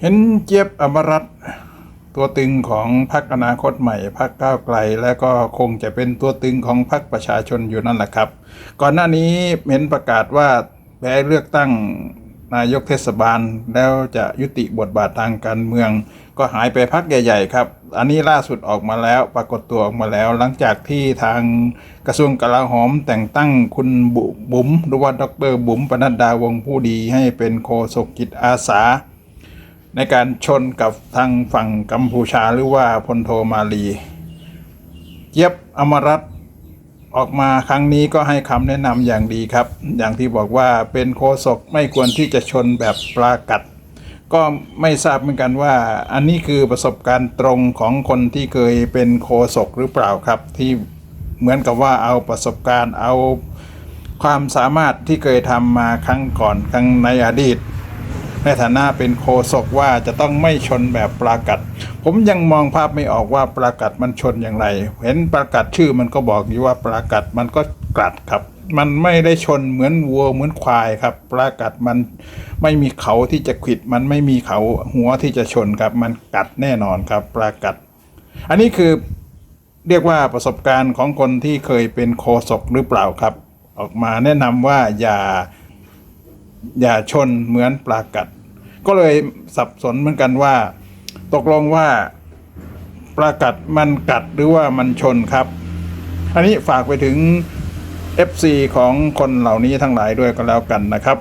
เห็นเจี๊ยบอมรัตตัวตึงของพรรคอนาคตใหม่พรรคก้าวไกล และก็คงจะเป็นตัวตึงของพรรคประชาชนอยู่นั่นแหละครับ ก่อนหน้านี้เห็นประกาศว่าแพ้เลือกตั้งนายกเทศบาลแล้วจะยุติบทบาททางการเมือง ก็หายไปพักใหญ่ ๆ ครับ อันนี้ล่าสุดออกมาแล้วปรากฏตัวออกมาแล้ว หลังจากที่ทางกระทรวงกลาโหมแต่งตั้งคุณบุ๋มหรือว่าดรบุ๋มปนัดดาวงผู้ดีให้เป็นโฆษกจิตอาสา ในการชนกับทางฝั่งกัมพูชาหรือว่าพลโทมาลีเจี๊ยบอมรัตออกมาครั้งนี้ก็ให้คำแนะนำอย่างดีครับ อย่างที่บอกว่าเป็นโฆษกไม่ควรที่จะชนแบบปลากัด ก็ไม่ทราบเหมือนกันว่า อันนี้คือประสบการณ์ตรงของคนที่เคยเป็นโฆษกหรือเปล่าครับ ที่เหมือนกับว่าเอาประสบการณ์เอาความสามารถที่เคยทำมาครั้งก่อนครั้งในอดีต ในฐานะเป็นโคศกว่าจะต้องไม่ชนแบบปลากัด ผมยังมองภาพไม่ออกว่าปลากัดมันชนอย่างไร เห็นปลากัดชื่อมันก็บอกอยู่ว่าปลากัดมันก็กัดครับ มันไม่ได้ชนเหมือนวัวเหมือนควายครับ ปลากัดมันไม่มีเขาที่จะขิด มันไม่มีเขาหัวที่จะชนครับ มันกัดแน่นอนครับ ปลากัด อันนี้คือเรียกว่าประสบการณ์ของคนที่เคยเป็นโคศกหรือเปล่าครับ ออกมาแนะนำว่าอย่า อย่าชนเหมือนปลากัด ก็เลยสับสนเหมือนกันว่า ตกลงว่าปลากัดมันกัดหรือว่ามันชนครับ อันนี้ฝากไปถึง FC ของคนเหล่านี้ทั้งหลายด้วยก็แล้วกันนะครับ